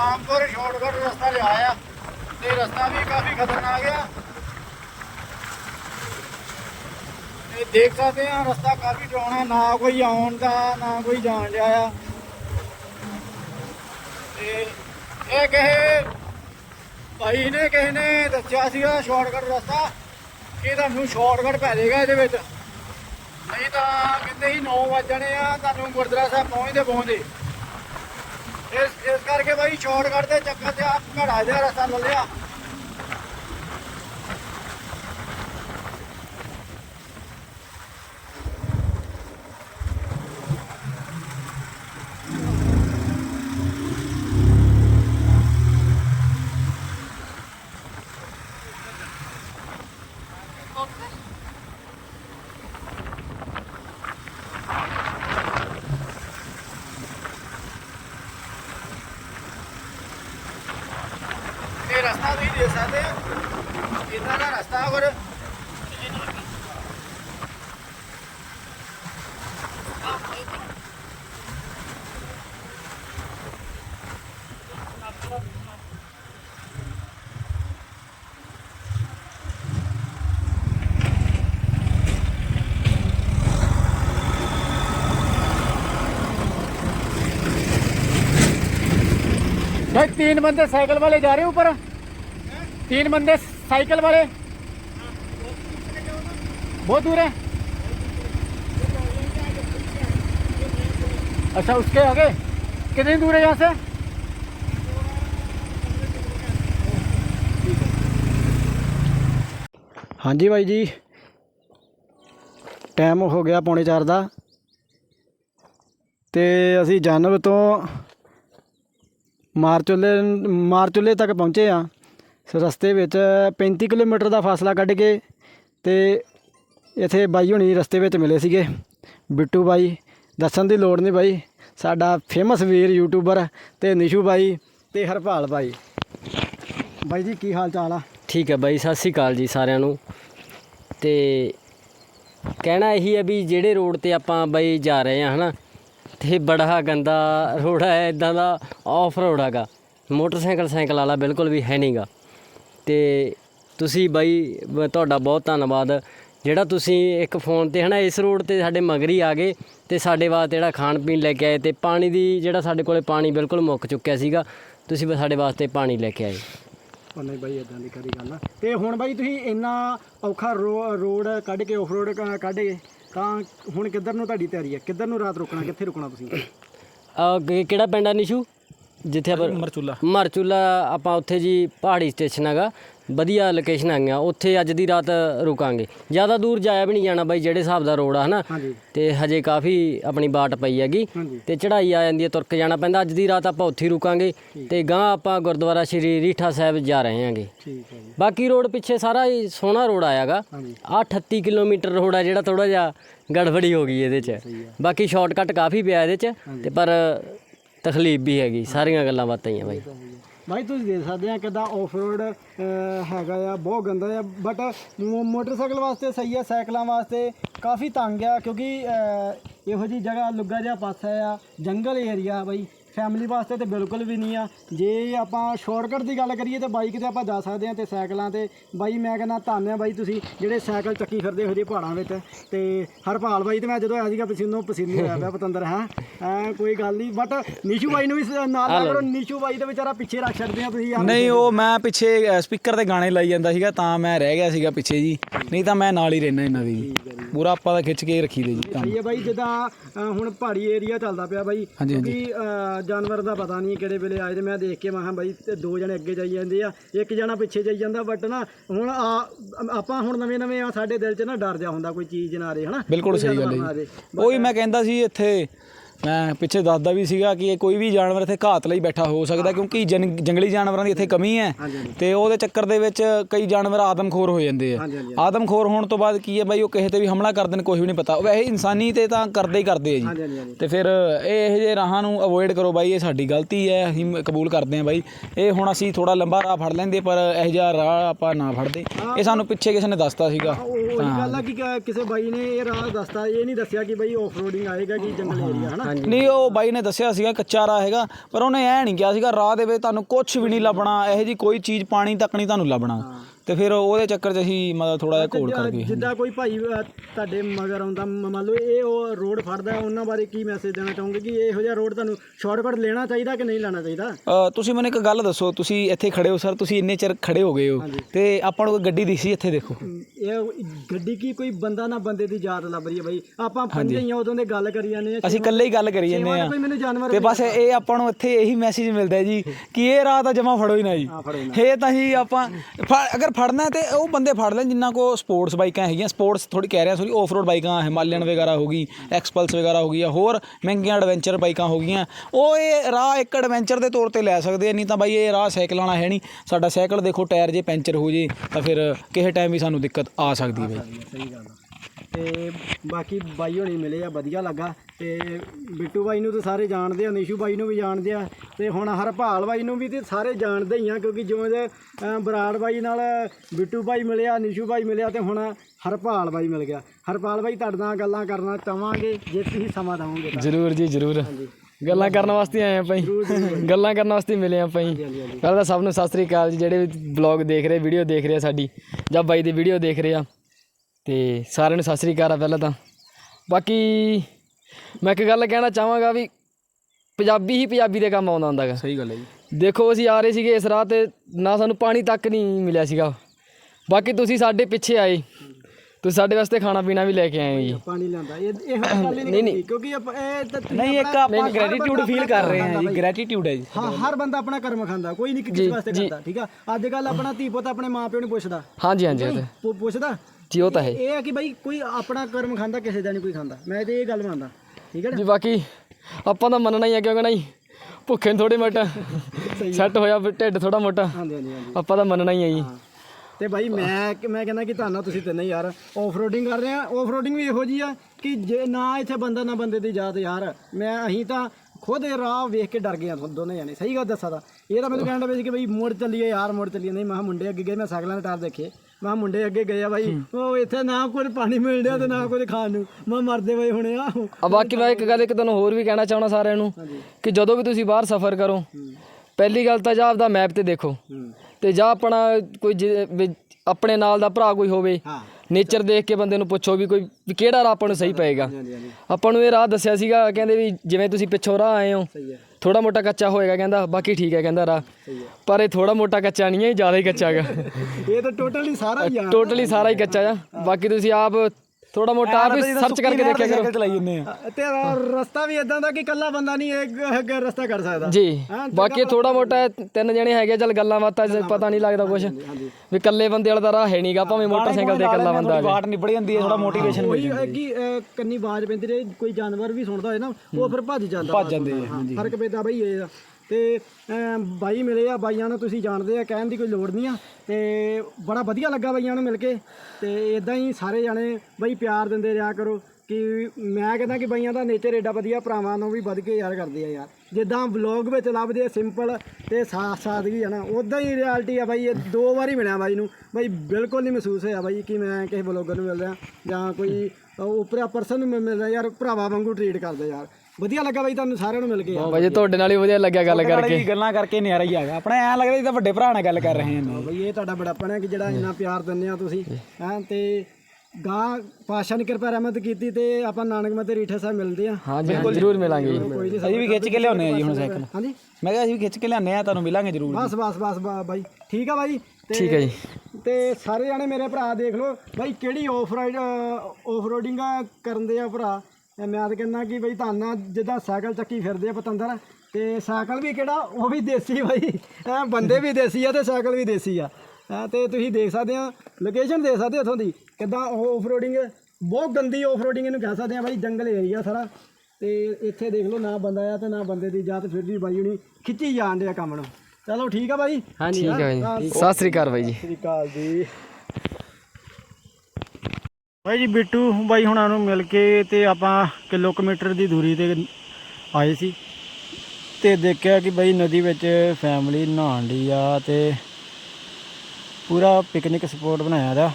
ਰਾਮਪੁਰ ਸ਼ਾਰਟਕਟ ਰਸਤਾ ਲਿਆ ਆ ਤੇ ਰਸਤਾ ਵੀ ਕਾਫੀ ਖਤਰਨਾਕ ਆ। ਤੇ ਦੇਖ ਸਕਦੇ ਆ, ਰਸਤਾ ਕਾਫੀ ਡਰਾਉਣਾ ਨਾ ਕੋਈ ਆਉਣ ਦਾ, ਨਾ ਕੋਈ ਜਾਣ ਦਾ ਆ। ਤੇ ਇਹ ਕਹੇ ਭਾਈ ਨੇ ਕਿਸੇ ਨੇ ਦੱਸਿਆ ਸੀਗਾ ਸ਼ਾਰਟਕਟ ਰਸਤਾ ਕਿ ਤੁਹਾਨੂੰ ਸ਼ਾਰਟਕਟ ਪੈ ਜਾਏਗਾ ਇਹਦੇ ਵਿੱਚ। ਨਹੀਂ ਤਾਂ ਕਹਿੰਦੇ ਸੀ 9 ਵਜਣੇ ਆ, ਤੁਹਾਨੂੰ ਗੁਰਦੁਆਰਾ ਸਾਹਿਬ ਪਹੁੰਚਦੇ ਪਹੁੰਚਦੇ। ਇਸ ਇਸ ਕਰਕੇ ਬਾਈ ਸ਼ਾਰਟਕਟ ਦੇ ਚੱਕਰ ਤੇ ਆਪ ਘੜਾ ਜਿਹਾ ਰਸਾ ਲੈ ਲਿਆ ਇਹ ਰਸਤਾ ਤੁਸੀਂ ਦੇਖ ਸਕਦੇ ਆ ਇਹਨਾਂ ਦਾ ਰਸਤਾ ਹੋਰ भाई तीन बंदे साइकिल वाले जा रहे हैं ऊपर तीन बंदे साइकिल वाले बहुत दूर है अच्छा उसके आगे कितनी दूर है यहाँ से ਹਾਂਜੀ ਬਾਈ ਜੀ ਟਾਈਮ ਹੋ ਗਿਆ ਪੌਣੇ 4 ਦਾ ਤੇ ਅਸੀਂ ਜਾਨਵ ਤੋਂ ਮਾਰਚੁੱਲੇ ਮਾਰਚੁੱਲੇ ਤੱਕ ਪਹੁੰਚੇ ਆ। ਸੋ ਰਸਤੇ ਵਿੱਚ 35 ਕਿਲੋਮੀਟਰ ਦਾ ਫਾਸਲਾ ਕੱਢ ਕੇ ਤੇ ਇੱਥੇ ਬਾਈ ਹੁਣੀ ਰਸਤੇ ਵਿੱਚ ਮਿਲੇ ਸੀਗੇ। ਬਿੱਟੂ ਬਾਈ, ਦੱਸਣ ਦੀ ਲੋੜ ਨਹੀਂ ਬਾਈ। ਸਾਡਾ ਫੇਮਸ ਵੀਰ ਯੂਟਿਊਬਰ ਤੇ ਨਿਸ਼ੂ ਬਾਈ ਤੇ ਹਰਪਾਲ ਬਾਈ। ਬਾਈ ਜੀ, ਕੀ ਹਾਲ ਚਾਲ ਆ? ਠੀਕ ਹੈ ਬਾਈ, ਸਤਿ ਸ੍ਰੀ ਅਕਾਲ ਜੀ ਸਾਰਿਆਂ ਨੂੰ। ਤੇ ਕਹਿਣਾ ਇਹੀ ਹੈ ਵੀ ਜਿਹੜੇ ਰੋਡ ਤੇ ਆਪਾਂ ਬਾਈ ਜਾ ਰਹੇ ਆ, ਹਨਾ? ਤੇ ਬੜਾ ਗੰਦਾ ਰੋਡ ਹੈ, ਇਦਾਂ ਦਾ ਆਫ ਰੋਡ ਹੈਗਾ। ਮੋਟਰਸਾਈਕਲ ਸਾਈਕਲ ਵਾਲਾ ਬਿਲਕੁਲ ਵੀ ਹੈ ਨਹੀਂਗਾ ਤੇ ਤੁਸੀਂ ਬਾਈ ਤੁਹਾਡਾ ਬਹੁਤ ਧੰਨਵਾਦ। ਜਿਹੜਾ ਤੁਸੀਂ ਇੱਕ ਫੋਨ ਤੇ ਹਨਾ, ਇਸ ਰੋਡ ਤੇ ਸਾਡੇ ਮਗਰੀ ਆ ਗਏ ਤੇ ਸਾਡੇ ਵਾਸਤੇ ਜਿਹੜਾ ਖਾਣ ਪੀਣ ਲੈ ਕੇ ਆਏ ਤੇ ਪਾਣੀ ਦੀ ਜਿਹੜਾ ਸਾਡੇ ਕੋਲੇ ਪਾਣੀ ਬਿਲਕੁਲ ਮੁੱਕ ਚੁੱਕਿਆ ਸੀਗਾ, ਤੁਸੀਂ ਸਾਡੇ ਵਾਸਤੇ ਪਾਣੀ ਲੈ ਕੇ ਆਏ। ਉਹ ਨਹੀਂ ਬਾਈ ਇਦਾਂ ਦੀ ਕਰੀ ਗੱਲ ਆ। ਤੇ ਹੁਣ ਬਾਈ ਤੁਸੀਂ ਇੰਨਾ ਔਖਾ ਰੋ- ਰੋਡ ਕੱਢ ਕੇ ਆਫ ਰੋਡ ਕੱਢ ਕੇ ਤਾਂ ਹੁਣ ਕਿੱਧਰ ਨੂੰ ਤੁਹਾਡੀ ਤਿਆਰੀ ਹੈ? ਕਿੱਧਰ ਨੂੰ ਰਾਤ ਰੁਕਣਾ? ਕਿੱਥੇ ਰੁਕਣਾ ਤੁਸੀਂ? ਆ ਕਿਹੜਾ ਪਿੰਡ ਆ ਨਿਸ਼ੂ? ਜਿੱਥੇ ਆਪਾਂ ਮਰਚੂਲਾ। ਮਰਚੂਲਾ ਆਪਾਂ ਉੱਥੇ ਜੀ ਪਹਾੜੀ ਸਟੇਸ਼ਨ ਹੈਗਾ। ਵਧੀਆ ਲੋਕੇਸ਼ਨ ਆਈਆਂ ਉੱਥੇ ਅੱਜ ਦੀ ਰਾਤ ਰੁਕਾਂਗੇ। ਜ਼ਿਆਦਾ ਦੂਰ ਜਾਇਆ ਵੀ ਨਹੀਂ ਜਾਣਾ ਬਾਈ ਜਿਹੜੇ ਹਿਸਾਬ ਦਾ ਰੋਡ ਆ ਹਨਾ? ਤੇ ਹਜੇ ਕਾਫੀ ਆਪਣੀ ਬਾਟ ਪਈ ਹੈਗੀ। ਤੇ ਚੜ੍ਹਾਈ ਆ ਜਾਂਦੀ ਹੈ ਤੁਰ ਕੇ ਜਾਣਾ ਪੈਂਦਾ। ਅੱਜ ਦੀ ਰਾਤ ਆਪਾਂ ਉੱਥੇ ਹੀ ਰੁਕਾਂਗੇ। ਤੇ ਗਾਂ ਆਪਾਂ ਗੁਰਦੁਆਰਾ ਸ਼੍ਰੀ ਰੀਠਾ ਸਾਹਿਬ ਜਾ ਰਹੇ ਹਾਂਗੇ। ਠੀਕ ਹੈ ਜੀ। ਬਾਕੀ ਰੋਡ ਪਿੱਛੇ ਸਾਰਾ ਹੀ ਸੋਹਣਾ ਰੋਡ ਆਇਆਗਾ। ਆ 38 ਕਿਲੋਮੀਟਰ ਰੋਡ ਆ ਜਿਹੜਾ ਥੋੜਾ ਜਿਹਾ ਗੜਬੜੀ ਹੋ ਗਈ ਇਹਦੇ 'ਚ। ਬਾਕੀ ਸ਼ਾਰਟਕਟ ਕਾਫੀ ਪਿਆ ਇਹਦੇ 'ਚ ਤੇ ਪਰ ਤਕਲੀਫ ਵੀ ਹੈਗੀ ਸਾਰੀਆਂ ਗੱਲਾਂ ਬਾਤਾਂ ਹੀ ਆ ਬਾਈ। ਭਾਈ ਤੁਸੀਂ ਦੇਖ ਸਕਦੇ ਆ ਕਿਦਾਂ ਆਫ ਰੋਡ ਹੈਗਾ ਆ, ਬਹੁਤ ਗੰਦਾ ਆ ਬਟ ਮੋਟਰਸਾਈਕਲ ਵਾਸਤੇ ਸਹੀ ਆ, ਸਾਈਕਲਾਂ ਵਾਸਤੇ ਕਾਫੀ ਤੰਗ ਆ, ਕਿਉਂਕਿ ਇਹੋ ਜੀ ਜਗ੍ਹਾ, ਲੁੱਗਾ ਜਿਹਾ ਪਾਸਾ ਆ, ਜੰਗਲ ਏਰੀਆ ਬਾਈ। ਫੈਮਿਲੀ ਵਾਸਤੇ ਤੇ ਬਿਲਕੁਲ ਵੀ ਨਹੀਂ ਆ। ਜੇ ਆਪਾਂ ਸ਼ਾਰਟਕਟ ਦੀ ਗੱਲ ਕਰੀਏ ਤੇ ਬਾਈਕ ਤੇ ਆਪਾਂ ਜਾ ਸਕਦੇ ਆ ਤੇ ਸਾਈਕਲਾਂ ਤੇ। ਬਾਈ ਮੈਂ ਕਹਿੰਦਾ ਧੰਨ ਆ ਬਾਈ ਤੁਸੀਂ ਜਿਹੜੇ ਸਾਈਕਲ ਚੱਕੀ ਫਿਰਦੇ ਹੋ ਜੀ ਪਹਾੜਾਂ ਵਿੱਚ। ਤੇ ਹਰਪਾਲ ਬਾਈ ਤੇ ਮੈਂ ਜਦੋਂ ਆਇਆ ਸੀਗਾ ਪਸੀਨੋ ਪਸੀਨੇ ਹੋਇਆ ਪਿਆ ਪਤੰਦਰ ਹੈ? ਐ ਕੋਈ ਗੱਲ ਨਹੀਂ ਬਟ ਨੀਸ਼ੂ ਬਾਈ ਨੂੰ ਵੀ ਨਾਲ ਲਾ ਕਰੋ ਨੀਸ਼ੂ ਬਾਈ ਦਾ ਵਿਚਾਰਾ ਪਿੱਛੇ ਰੱਖ ਛੱਡਦੇ ਆ ਤੁਸੀਂ ਨਹੀਂ ਉਹ ਮੈਂ ਪਿੱਛੇ ਸਪੀਕਰ ਤੇ ਗਾਣੇ ਲਾਈ ਜਾਂਦਾ ਸੀਗਾ ਤਾਂ ਮੈਂ ਰਹਿ ਗਿਆ ਸੀਗਾ ਪਿੱਛੇ ਜੀ। ਨਹੀਂ ਤਾਂ ਮੈਂ ਨਾਲ ਹੀ ਰਹਿਣਾ ਇਹਨਾਂ ਦੀ ਜੀ। ਪੂਰਾ ਆਪਾਂ ਤਾਂ ਖਿੱਚ ਕੇ ਰੱਖੀ ਦੇ ਜੀ ਕੰਮ। ਸਹੀ ਹੈ ਬਾਈ ਜਿੱਦਾਂ ਹੁਣ ਪਹਾੜੀ ਏਰੀਆ ਚੱਲਦਾ ਪਿਆ ਬਾਈ। ਕਿਉਂਕਿ ਜਾਨਵਰ ਦਾ ਪਤਾ ਨਹੀਂ ਕਿਹੜੇ ਵੇਲੇ ਆਏ ਤੇ ਮੈਂ ਦੇਖ ਕੇ ਮੈਂ ਕਿਹਾ ਬਾਈ ਤੇ ਦੋ ਜਣੇ ਅੱਗੇ ਜਾਈ ਜਾਂਦੇ ਆ ਇੱਕ ਜਣਾ ਪਿੱਛੇ ਜਾਈ ਜਾਂਦਾ ਬਟ ਨਾ ਹੁਣ ਆ ਆਪਾਂ ਹੁਣ ਨਵੇਂ ਨਵੇਂ ਆ ਸਾਡੇ ਦਿਲ 'ਚ ਨਾ ਡਰ ਜਾ ਹੁੰਦਾ ਕੋਈ ਚੀਜ਼ ਨਾ ਆ ਰਹੇ ਹਨਾ ਬਿਲਕੁਲ ਸਹੀ ਗੱਲ ਹੈ। ਜੀ ਉਹੀ ਮੈਂ ਕਹਿੰਦਾ ਸੀ ਇੱਥੇ ਮੈਂ ਪਿੱਛੇ ਦੱਸਦਾ ਵੀ ਸੀਗਾ ਕਿ ਇਹ ਕੋਈ ਵੀ ਜਾਨਵਰ ਇੱਥੇ ਘਾਤ ਲਈ ਬੈਠਾ ਹੋ ਸਕਦਾ ਕਿਉਂਕਿ ਜਨ- ਜੰਗਲੀ ਜਾਨਵਰਾਂ ਦੀ ਇੱਥੇ ਕਮੀ ਹੈ। ਤੇ ਉਹਦੇ ਚੱਕਰ ਦੇ ਵਿੱਚ ਕਈ ਜਾਨਵਰ ਆਦਮਖੋਰ ਹੋ ਜਾਂਦੇ ਆ। ਆਦਮਖੋਰ ਹੋਣ ਤੋਂ ਬਾਅਦ ਕੀ ਹੈ ਬਾਈ ਉਹ ਕਿਸੇ ਤੇ ਵੀ ਹਮਲਾ ਕਰ ਦੇਣ ਕੋਈ ਵੀ ਨਹੀਂ ਪਤਾ। ਵੈਸੇ ਇਨਸਾਨੀ ਤੇ ਤਾਂ ਕਰਦੇ ਹੀ ਕਰਦੇ ਆ ਜੀ। ਤੇ ਫਿਰ ਇਹ ਇਹੋ ਜਿਹੇ ਰਾਹਾਂ ਨੂੰ ਅਵੋਇਡ ਕਰੋ ਬਾਈ ਇਹ ਸਾਡੀ ਗਲਤੀ ਹੈ ਅਸੀਂ ਕਬੂਲ ਕਰਦੇ ਹਾਂ ਬਾਈ। ਇਹ ਹੁਣ ਅਸੀਂ ਥੋੜਾ ਲੰਬਾ ਰਾਹ ਫੜ ਲੈਂਦੇ ਪਰ ਇਹੋ ਜਿਹਾ ਰਾਹ ਆਪਾਂ ਨਾ ਫੜਦੇ। ਇਹ ਸਾਨੂੰ ਪਿੱਛੇ ਕਿਸੇ ਨੇ ਦੱਸਤਾ ਸੀਗਾ। ਉਹ ਉਹੀ ਗੱਲ ਆ ਕਿ ਕ- ਕਿਸੇ ਬਾਈ ਨੇ ਇਹ ਰਾਹ ਦੱਸਤਾ ਇਹ ਨਹੀਂ ਦੱਸਿਆ ਕਿ ਬਾਈ ਆਫ ਰੋਡਿੰਗ ਆਏਗਾ ਕਿ ਜੰਗਲ ਏਰੀਆ ਹਨਾ? ਨਹੀਂ ਉਹ ਬਾਈ ਨੇ ਦੱਸਿਆ ਸੀਗਾ ਕੱਚਾ ਰਾਹ ਹੈਗਾ ਪਰ ਉਹਨੇ ਐ ਨਹੀਂ ਕਿਹਾ ਸੀਗਾ ਰਾਹ ਦੇ ਵਿੱਚ ਤੁਹਾਨੂੰ ਕੁਝ ਵੀ ਨਹੀਂ ਲੱਭਣਾ ਇਹੋ ਜੀ ਕੋਈ ਚੀਜ਼ ਪਾਣੀ ਤੱਕ ਨਹੀਂ ਤੁਹਾਨੂੰ ਲੱਭਣਾ। ਤੇ ਫਿਰ ਉਹਦੇ ਚੱਕਰ 'ਚ ਅਸੀਂ ਮਤਲਬ ਥੋੜਾ ਜਿਹਾ ਘੋਲ ਕਰ ਗਏ ਜਿੱਦਾਂ ਕੋਈ ਭਾਈ ਅ, ਤੁਹਾਡੇ ਮਗਰ ਆਉਂਦਾ ਮ- ਮੰਨ ਲਓ ਇਹ ਉਹ ਰੋਡ ਫੜਦਾ ਉਹਨਾਂ ਬਾਰੇ ਕੀ ਮੈਸੇਜ ਦੇਣਾ ਚਾਹੋਗੇ ਕਿ ਇਹੋ ਜਿਹਾ ਰੋਡ ਤੁਹਾਨੂੰ ਸ਼ਾਰਟਕਟ ਲੈਣਾ ਚਾਹੀਦਾ ਕਿ ਨਹੀਂ ਲੈਣਾ ਚਾਹੀਦਾ? ਅ, ਤੁਸੀਂ ਮੈਨੂੰ ਇੱਕ ਗੱਲ ਦੱਸੋ ਤੁਸੀਂ ਇੱਥੇ ਖੜੇ ਹੋ ਸਰ ਤੁਸੀਂ ਇੰਨੇ ਚਿਰ ਖੜੇ ਹੋ ਗਏ ਹੋ ਤੇ ਆਪਾਂ ਨੂੰ ਕੋਈ ਗੱਡੀ ਦਿਖੀ ਇੱਥੇ ਦੇਖੋ। ਇਹ ਗੱਡੀ ਕੀ ਕੋਈ ਬੰਦਾ ਨਾ ਬੰਦੇ ਦੀ ਯਾਦ ਲੱਭ ਰਹੀ ਹੈ ਬਾਈ। ਆਪਾਂ ਪੰਜੇ ਹੀ ਆ ਉਦੋਂ ਦੇ ਗੱਲ ਕਰੀ ਜਾਂਦੇ ਆ ਅਸੀਂ ਇਕੱਲੇ ਹੀ ਗੱਲ ਕਰੀ ਛੇਵਾਂ ਆ ਕੋਈ ਮੈਨੂੰ ਜਾਨਵਰ ਤੇ ਬਸ ਇਹ ਆਪਾਂ ਨੂੰ ਇੱਥੇ ਇਹੀ ਮੈਸੇਜ ਮਿਲਦਾ ਹੈ ਜੀ ਕਿ ਇਹ ਰਾਹ ਤਾਂ ਜਮਾ ਫੜੋ ਹੀ ਨਾ ਜੀ। ਇਹ ਤਾਂ ਹੀ ਆਪਾਂ ਫੜ- ਅਗਰ ਫੜਨਾ ਹੈ ਤੇ ਉਹ ਬੰਦੇ ਫੜ ਲੈਣ ਜਿਨ੍ਹਾਂ ਕੋ ਸਪੋਰਟਸ ਬਾਈਕਾਂ ਹੈਗੀਆਂ ਸਪੋਰਟਸ ਥੋੜੀ ਕਹਿ ਰਿਹਾ ਸੋਰੀ ਆਫ ਰੋਡ ਬਾਈਕਾਂ, ਹਿਮਾਲਯਨ ਵਗੈਰਾ ਹੋ ਗਈ ਐਕਸਪਲਸ ਵਗੈਰਾ ਹੋ ਗਈ, ਜਾਂ ਹੋਰ ਮਹਿੰਗੀਆਂ ਐਡਵੈਂਚਰ ਬਾਈਕਾਂ ਹੋ ਗਈਆਂ, ਉਹ ਇਹ ਰਾਹ ਇੱਕ ਐਡਵੈਂਚਰ ਦੇ ਤੌਰ ਤੇ ਲੈ ਸਕਦੇ ਆ, ਨਹੀਂ ਤਾਂ ਬਾਈ ਇਹ ਰਾਹ ਸਾਈਕਲਾਂ ਨਾਲ ਹੈ ਨਹੀਂ। ਸਾਡਾ ਸਾਈਕਲ ਦੇਖੋ ਟਾਇਰ ਜੇ ਪੈਂਚਰ ਹੋ ਜੇ, ਤਾਂ ਫਿਰ ਕਿਸੇ ਟਾਈਮ ਵੀ ਸਾਨੂੰ ਦਿੱਕਤ ਆ ਸਕਦੀ ਹੈ ਬਾਈ। ਸਹੀ ਗੱਲ ਤੇ ਬਾਕੀ ਬਾਈ ਹੋਣੀ ਮਿਲੇ ਆ ਵਧੀਆ ਲੱਗਾ। ਤੇ ਬਿੱਟੂ ਬਾਈ ਨੂੰ ਤਾਂ ਸਾਰੇ ਜਾਣਦੇ ਆ ਨਿਸ਼ੂ ਬਾਈ ਨੂੰ ਵੀ ਜਾਣਦੇ ਆ। ਤੇ ਹੁਣ ਹਰਪਾਲ ਬਾਈ ਨੂੰ ਵੀ ਤੇ ਸਾਰੇ ਜਾਣਦੇ ਹੀ ਆ ਕਿਉਂਕਿ ਜਿਵੇਂ ਦੇ ਬਰਾੜ ਬਾਈ ਨਾਲ ਬਿੱਟੂ ਬਾਈ ਮਿਲਿਆ ਨਿਸ਼ੂ ਬਾਈ ਮਿਲਿਆ ਤੇ ਹੁਣ ਹਰਪਾਲ ਬਾਈ ਮਿਲ ਗਿਆ। ਹਰਪਾਲ ਬਾਈ ਤੁਹਾਡੇ ਨਾਲ ਗੱਲਾਂ ਕਰਨਾ ਚਾਹਾਂਗੇ ਜੇ ਤੁਸੀਂ ਸਮਾਂ ਦਿਓਗੇ ਤਾਂ। ਜ਼ਰੂਰ ਜੀ ਜ਼ਰੂਰ। ਗੱਲਾਂ ਕਰਨ ਵਾਸਤੇ ਆਏ ਆਪਾਂ ਜੀ ਗੱਲਾਂ ਕਰਨ ਵਾਸਤੇ ਮਿਲੇ ਆਪਾਂ ਜੀ ਪਹਿਲਾਂ ਤਾਂ ਸਭ ਨੂੰ ਸਤਿ ਸ੍ਰੀ ਅਕਾਲ ਜੀ ਜਿਹੜੇ ਵੀ ਬਲੌਗ ਦੇਖ ਰਹੇ ਵੀਡੀਓ ਦੇਖ ਰਹੇ ਆ ਸਾਡੀ ਜਾਂ ਬਾਈ ਦੀ ਵੀਡੀਓ ਦੇਖ ਰਹੇ ਆ। ਤੇ ਸਾਰਿਆਂ ਨੂੰ ਸਤਿ ਸ੍ਰੀ ਅਕਾਲ ਆ ਪਹਿਲਾਂ ਤਾਂ। ਬਾਕੀ ਮੈਂ ਇੱਕ ਗੱਲ ਕਹਿਣਾ ਚਾਹਾਂਗਾ ਵੀ ਪੰਜਾਬੀ ਹੀ ਪੰਜਾਬੀ ਦੇ ਕੰਮ ਆਉਂਦਾ ਹੁੰਦਾ ਗਾ। ਸਹੀ ਗੱਲ ਹੈ ਜੀ। ਦੇਖੋ ਅਸੀਂ ਆ ਰਹੇ ਸੀਗੇ ਇਸ ਰਾਹ ਤੇ ਨਾ ਸਾਨੂੰ ਪਾਣੀ ਤੱਕ ਨਹੀਂ ਮਿਲਿਆ ਸੀਗਾ। ਬਾਕੀ ਤੁਸੀਂ ਸਾਡੇ ਪਿੱਛੇ ਆਏ ਤੁਸੀਂ ਸਾਡੇ ਵਾਸਤੇ ਖਾਣਾ ਪੀਣਾ ਵੀ ਲੈ ਕੇ ਆਏ ਹੋ ਜੀ। ਪਾਣੀ ਲਿਆਂਦਾ। ਇਹ ਇਹੋ ਗੱਲ ਨਹੀਂ ਨਹੀਂ ਕਿਉਂਕਿ ਆਪਾਂ- ਇਹ ਨਹੀਂ ਇੱਕ ਆਪਾਂ ਗ੍ਰੈਟੀਟਿਊਡ ਫੀਲ ਕਰ ਰਹੇ ਹਾਂ ਜੀ ਖਾਂਦਾ ਗ੍ਰੈਟੀਟਿਊਡ ਹੈ ਜੀ। ਹਾਂ ਹਰ ਬੰਦਾ ਆਪਣਾ ਕਰਮ ਖਾਂਦਾ ਕੋਈ ਨਹੀਂ ਕਿਸੇ ਵਾਸਤੇ ਕਰਦਾ ਠੀਕ ਆ? ਅੱਜ ਕੱਲ ਆਪਣਾ ਧੀ ਪੁੱਤ ਆਪਣੇ ਮਾਪਿਓ ਨੂੰ ਪੁੱਛਦਾ। ਹਾਂਜੀ ਹਾਂਜੀ ਪੁੱਛਦਾ? ਜੀ ਉਹ ਤਾਂ ਹੈ। ਇਹ ਹੈ ਕਿ ਬਾਈ ਕੋਈ ਆਪਣਾ ਕਰਮ ਖਾਂਦਾ ਕਿਸੇ ਦਾ ਨਹੀਂ ਕੋਈ ਖਾਂਦਾ। ਮੈਂ ਤੇ ਇਹ ਗੱਲ ਮੰਨਦਾ। ਠੀਕ ਹੈ ਨਾ? ਜੀ ਬਾਕੀ ਆਪਾਂ ਤਾਂ ਮੰਨਣਾ ਹੀ ਆ ਕਿਉਂਕਿ ਨਹੀਂ ਭੁੱਖੇ ਥੋੜੇ ਮੋਟਾ ਸੈੱਟ ਹੋਇਆ ਫਿਰ ਢਿੱਡ ਥੋੜਾ ਮੋਟਾ। ਹਾਂਜੀ ਹਾਂਜੀ ਹਾਂਜੀ। ਆਪਾਂ ਤਾਂ ਮੰਨਣਾ ਹੀ ਆ ਜੀ। ਤੇ ਬਾਈ ਮੈਂ ਮੈਂ ਕਹਿੰਦਾ ਕਿ ਤੁਹਾਨੂੰ ਤੁਸੀਂ ਤਿੰਨੇ ਯਾਰ। ਆਫ ਰੋਡਿੰਗ ਕਰ ਰਹੇ ਆ। ਆਫ ਰੋਡਿੰਗ ਵੀ ਇਹੋ ਜੀ ਆ ਕਿ ਜੇ ਨਾ ਇੱਥੇ ਬੰਦਾ ਨਾ ਬੰਦੇ ਦੀ ਜਾਤ ਯਾਰ। ਮੈਂ ਅਸੀਂ ਤਾਂ ਖੁਦ ਇਹ ਰਾਹ ਵੇਖ ਕੇ ਡਰ ਗਏ ਆ ਦੋ- ਦੋਨੇ ਜਾਣੇ। ਸਹੀ ਗੱਲ ਦੱਸਾਂ ਤਾਂ। ਇਹ ਤਾਂ ਮੈਨੂੰ ਕਹਿਣ ਲੱਗੇ ਸੀ ਕਿ ਬਈ ਮੁੜ ਚੱਲੀਏ ਯਾਰ ਮੁੜ ਚੱਲੀਏ। ਨਹੀਂ ਮੈਂ ਮੁੰਡੇ ਅੱਗੇ ਗਏ ਮੈਂ ਸਾਈਕਲਾਂ ਦੇ ਟਾਇਰ ਦੇਖੇ। ਮੈਂ ਮੁੰਡੇ ਅੱਗੇ ਗਏ ਆ ਬਾਈ। ਉਹ ਇੱਥੇ ਨਾ ਕੋਈ ਪਾਣੀ ਮਿਲ ਰਿਹਾ ਤੇ ਨਾ ਕੋਈ ਖਾਣ ਨੂੰ। ਮੈਂ ਮਰਦੇ ਬਈ ਹੁਣੇ ਆ। ਆ ਬਾਕੀ ਮੈਂ ਇੱਕ ਗੱਲ ਇੱਕ ਤੁਹਾਨੂੰ ਹੋਰ ਵੀ ਕਹਿਣਾ ਚਾਹਣਾ ਸਾਰਿਆਂ ਨੂੰ ਕਿ ਜਦੋਂ ਵੀ ਤੁਸੀਂ ਬਾਹਰ ਸਫ਼ਰ ਕਰੋ ਪਹਿਲੀ ਗੱਲ ਤਾਂ ਜਾਂ ਆਪਦਾ ਮੈਪ ਤੇ ਦੇਖੋ। ਤੇ ਜਾਂ ਆਪਣਾ ਕੋਈ ਆਪਣੇ ਨਾਲ ਦਾ ਭਰਾ ਕੋਈ ਹੋਵੇ ਨੇਚਰ ਦੇਖ ਕੇ ਬੰਦੇ ਨੂੰ ਪੁੱਛੋ ਵੀ ਕੋਈ ਕਿਹੜਾ ਰਾਹ ਆਪਾਂ ਨੂੰ ਸਹੀ ਪਏਗਾ। ਆਪਾਂ ਨੂੰ ਇਹ ਰਾਹ ਦੱਸਿਆ ਸੀਗਾ ਕਹਿੰਦੇ ਵੀ ਜਿਵੇਂ ਤੁਸੀਂ ਪਿੱਛੋਂ ਰਾਹ ਆਏ ਹੋ ਸਹੀ ਹੈ। ਥੋੜਾ ਮੋਟਾ ਕੱਚਾ ਹੋਏਗਾ ਕਹਿੰਦਾ ਬਾਕੀ ਠੀਕ ਹੈ ਕਹਿੰਦਾ ਰਾਹ ਪਰ ਇਹ ਥੋੜਾ ਮੋਟਾ ਕੱਚਾ ਨਹੀਂ ਹੈ ਇਹ ਜ਼ਿਆਦਾ ਹੀ ਕੱਚਾ ਹੈਗਾ। ਇਹ ਤਾਂ ਟੋਟਲੀ ਸਾਰਾ ਹੀ ਆ। ਟੋਟਲੀ ਸਾਰਾ ਹੀ ਕੱਚਾ ਆ। ਬਾਕੀ ਤੁਸੀਂ ਆਪ ਥੋੜਾ ਮੋਟਾ ਆਪ ਵੀ ਸਰਚ ਕਰਕੇ ਦੇਖਿਆ ਕਰੋ। ਚਲਾਈ ਜੰਨੇ ਆ। ਤੇ ਰਸਤਾ ਵੀ ਇਦਾਂ ਦਾ ਕਿ ਇਕੱਲਾ ਬੰਦਾ ਨਹੀਂ ਇਹ ਰਸਤਾ ਕਰ ਸਕਦਾ। ਜੀ। ਬਾਕੀ ਥੋੜਾ ਮੋਟਾ ਤਿੰਨ ਜਣੇ ਹੈਗੇ ਚੱਲ ਗੱਲਾਂ ਬਾਤਾਂ 'ਚ ਪਤਾ ਨਹੀਂ ਲੱਗਦਾ ਕੁਝ ਵੀ ਇਕੱਲੇ ਬੰਦੇ ਵਾਲਾ ਤਾਂ ਰਾਹ ਹੈ ਨਹੀਂਗਾ ਭਾਵੇਂ ਮੋਟਰਸਾਈਕਲ ਤੇ ਇਕੱਲਾ ਬੰਦਾ ਆ ਬਾਟ ਨਿਬੜ ਜਾਂਦੀ ਹੈ ਥੋੜਾ ਮੋਟੀਵੇਸ਼ਨ ਮਿਲ ਜਾਂਦੀ ਹੈ। ਕਿ ਕੰਨੀ ਆਵਾਜ਼ ਪੈਂਦੀ ਰਹੇ ਕੋਈ ਜਾਨਵਰ ਵੀ ਸੁਣਦਾ ਹੋਏ ਨਾ ਉਹ ਫਿਰ ਭੱਜ ਜਾਂਦਾ ਭੱਜ ਜਾਂਦੇ ਆ ਫ਼ਰਕ ਪੈਂਦਾ ਬਈ ਇਹਦਾ ਤੇ ਬਾਈ ਮਿਲੇ ਆ, ਬਾਈਆਂ ਨੂੰ ਤੁਸੀਂ ਜਾਣਦੇ ਆ, ਕਹਿਣ ਦੀ ਕੋਈ ਲੋੜ ਨਹੀਂ ਆ। ਤੇ ਬੜਾ ਵਧੀਆ ਲੱਗਾ ਬਾਈਆਂ ਨੂੰ ਮਿਲ ਕੇ। ਤੇ ਇਦਾਂ ਹੀ ਸਾਰੇ ਜਾਣੇ ਬਾਈ ਪਿਆਰ ਦਿੰਦੇ ਰਿਹਾ ਕਰੋ ਕਿ ਮੈਂ ਕਹਿੰਦਾ ਕਿ ਬਾਈਆਂ ਦਾ ਨੇਚਰ ਏਡਾ ਵਧੀਆ, ਭਰਾਵਾਂ ਨੂੰ ਵੀ ਵੱਧ ਕੇ ਯਾਰ ਕਰਦੇ ਆ ਯਾਰ। ਜਿੱਦਾਂ ਵਲੌਗ ਵਿੱਚ ਲੱਭਦੇ ਆ ਸਿੰਪਲ ਤੇ ਸਾਥ ਸਾਦਗੀ ਹੈ ਨਾ ਉਦਾਂ ਹੀ ਰਿਐਲਿਟੀ ਆ ਬਾਈ, ਇਹ ਦੋ ਵਾਰੀ ਮਿਲਿਆ ਬਾਈ ਨੂੰ। ਬਾਈ ਬਿਲਕੁਲ ਨਹੀਂ ਮਹਿਸੂਸ ਹੋਇਆ ਬਾਈ ਕਿ ਮੈਂ ਕਿਸੇ ਵਲੌਗਰ ਨੂੰ ਮਿਲ ਰਿਹਾ ਜਾਂ ਕੋਈ ਉਪਰਾ ਪਰਸਨ ਨੂੰ ਮਿਲ ਰਿਹਾ ਯਾਰ, ਭਰਾਵਾ ਵਾਂਗੂ ਟਰੀਟ ਕਰਦੇ ਯਾਰ। ਵਧੀਆ ਲੱਗਾ ਬਾਈ ਤੁਹਾਨੂੰ ਸਾਰਿਆਂ ਨੂੰ ਮਿਲ ਕੇ। ਯਾਰ ਭਾਜੀ ਤੁਹਾਡੇ ਨਾਲ ਹੀ ਵਧੀਆ ਲੱਗਿਆ ਗੱਲ ਕਰਕੇ। ਗੱਲਾਂ ਕਰਕੇ ਨਿਆਰਾ ਹੀ ਆ ਗਿਆ। ਆਪਣਾ ਐ ਲੱਗਦਾ ਜਿੱਦਾਂ ਵੱਡੇ ਭਰਾ ਨਾਲ ਗੱਲ ਕਰ ਰਹੇ ਹਾਂ ਬਈ ਇਹ ਤੁਹਾਡਾ ਬੜਾਪਣ ਹੈ ਕਿ ਜਿਹੜਾ ਇੰਨਾ ਪਿਆਰ ਦਿੰਦੇ ਆ ਤੁਸੀਂ ਹੈਂ ਤੇ ਗਾਂ ਪਾਸ਼ਾ ਨੇ ਕਿਰਪਾ ਰਹਿਮਤ ਕੀਤੀ ਤੇ ਆਪਾਂ ਨਾਨਕ ਮਤੇ ਰੀਠੇ ਸਾਹਿਬ ਮਿਲਦੇ ਆ ਹਾਂ ਜੀ ਹਾਂ, ਜ਼ਰੂਰ ਮਿਲਾਂਗੇ ਜੀ। ਅਸੀਂ ਵੀ ਖਿੱਚ ਕੇ ਲਿਆਉਨੇ ਆ ਜੀ ਹੁਣ ਸਾਈਕਲ। ਹਾਂਜੀ। ਮੈਂ ਕਿਹਾ ਅਸੀਂ ਵੀ ਖਿੱਚ ਕੇ ਲਿਆਉਨੇ ਆ ਤੁਹਾਨੂੰ ਮਿਲਾਂਗੇ ਜ਼ਰੂਰ ਬਸ ਬਸ ਬਸ ਬਾਈ। ਠੀਕ ਆ ਬਾਈ? ਠੀਕ ਹੈ ਜੀ। ਤੇ ਸਾਰੇ ਜਾਣੇ ਮੇਰੇ ਭਰਾ ਦੇਖ ਲਓ। ਬਾਈ ਕਿਹੜੀ ਆਫ ਰਾਈਡ ਆਫ ਰੋਡਿੰਗ ਕਰਨ ਦੇ ਆ ਭਰਾ? ਮੈਂ ਤਾਂ ਕਹਿੰਦਾ ਕਿ ਬਈ ਤੁਹਾਨੂੰ ਜਿੱਦਾਂ ਸਾਈਕਲ ਚੱਕੀ ਫਿਰਦੇ ਆ ਪਤੰਦਰ ਤੇ ਸਾਈਕਲ ਵੀ ਕਿਹੜਾ ਉਹ ਵੀ ਦੇਸੀ ਬਾਈ। ਐ ਬੰਦੇ ਵੀ ਦੇਸੀ ਆ ਤੇ ਸਾਈਕਲ ਵੀ ਦੇਸੀ ਆ। ਤੇ ਤੁਸੀਂ ਦੇਖ ਸਕਦੇ ਆ ਲੋਕੇਸ਼ਨ ਦੇਖ ਸਕਦੇ ਇੱਥੋਂ ਦੀ ਕਿੱਦਾਂ ਆਫ ਰੋਡਿੰਗ ਬਹੁਤ ਗੰਦੀ ਆਫ ਰੋਡਿੰਗ ਇਹਨੂੰ ਕਹਿ ਸਕਦੇ ਆ ਬਾਈ ਜੰਗਲ ਏਰੀਆ ਸਾਰਾ। ਤੇ ਇੱਥੇ ਦੇਖ ਲਓ ਨਾ ਬੰਦਾ ਆ ਤੇ ਨਾ ਬੰਦੇ ਦੀ ਜਾਤ ਫਿਰ ਵੀ ਬਾਈ ਹੁਣੀ ਖਿੱਚੀ ਜਾਣ ਡਿਆ ਕੰਮ ਨੂੰ। ਚਲੋ ਠੀਕ ਆ ਬਾਈ। ਹਾਂ ਠੀਕ ਹੈ ਜੀ। ਸਤਿ ਸ੍ਰੀ ਅਕਾਲ ਬਾਈ ਜੀ। ਸ੍ਰੀ ਅਕਾਲ ਜੀ। ਬਾਈ ਜੀ, ਬਿੱਟੂ ਬਾਈ ਹੁਣਾਂ ਨੂੰ ਮਿਲ ਕੇ ਤੇ ਆਪਾਂ ਕਿਲੋਮੀਟਰ ਦੀ ਦੂਰੀ ਤੇ ਆਏ ਸੀ ਤੇ ਦੇਖਿਆ ਕਿ ਬਾਈ ਨਦੀ ਵਿੱਚ ਫੈਮਿਲੀ ਨਹਾਉਣ ਦੀ ਆ ਤੇ ਪੂਰਾ ਪਿਕਨਿਕ ਸਪੋਟ ਬਣਾਇਆ ਦਾ।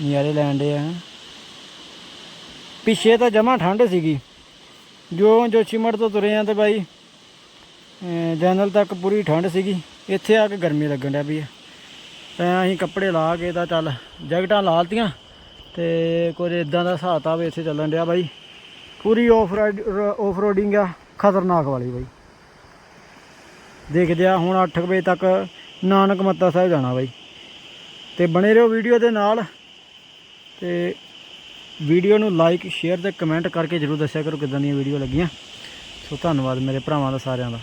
ਨਿਆਰੇ ਲੈਣ ਦੇ ਆ। ਪਿੱਛੇ ਤਾਂ ਜਮਾ ਠੰਡ ਸੀਗੀ। ਜੋ ਜੋਸ਼ੀਮਠ ਤੋਂ ਤੁਰੇ ਆ ਤੇ ਬਾਈ, ਅਹ ਜਨਰਲ ਤੱਕ ਪੂਰੀ ਠੰਡ ਸੀਗੀ। ਇੱਥੇ ਆ ਕੇ ਗਰਮੀ ਲੱਗਣ ਡਿਆ ਪਈ ਆ। ਤਾਂ ਅਸੀਂ ਕੱਪੜੇ ਲਾ ਕੇ ਤਾਂ ਚੱਲ ਜੈਕਟਾਂ ਲਾਲਤੀਆਂ ਤੇ ਕੁਝ ਇਦਾਂ ਦਾ ਹਿਸਾਬ ਕਿਤਾਬ ਇੱਥੇ ਚੱਲਣ ਰਿਹਾ ਬਾਈ। ਪੂਰੀ ਆਫ ਆਫ ਰੋਡਿੰਗ ਆ, ਖਤਰਨਾਕ ਵਾਲੀ ਬਾਈ। ਦੇਖਦੇ ਆ ਹੁਣ 8 ਵਜੇ ਤੱਕ ਨਾਨਕ ਮੱਤਾ ਸਾਹਿਬ ਜਾਣਾ ਬਾਈ। ਤੇ ਬਣੇ ਰਹੋ ਵੀਡੀਓ ਦੇ ਨਾਲ। ਤੇ ਵੀਡੀਓ ਨੂੰ ਲਾਈਕ ਸ਼ੇਅਰ ਤੇ ਕਮੈਂਟ ਕਰਕੇ ਜਰੂਰ ਦੱਸਿਆ ਕਰੋ ਕਿਦਾਂ ਦੀਆਂ ਵੀਡੀਓ ਲੱਗੀਆਂ। ਸੋ ਧੰਨਵਾਦ ਮੇਰੇ ਭਰਾਵਾਂ ਦਾ ਸਾਰਿਆਂ ਦਾ।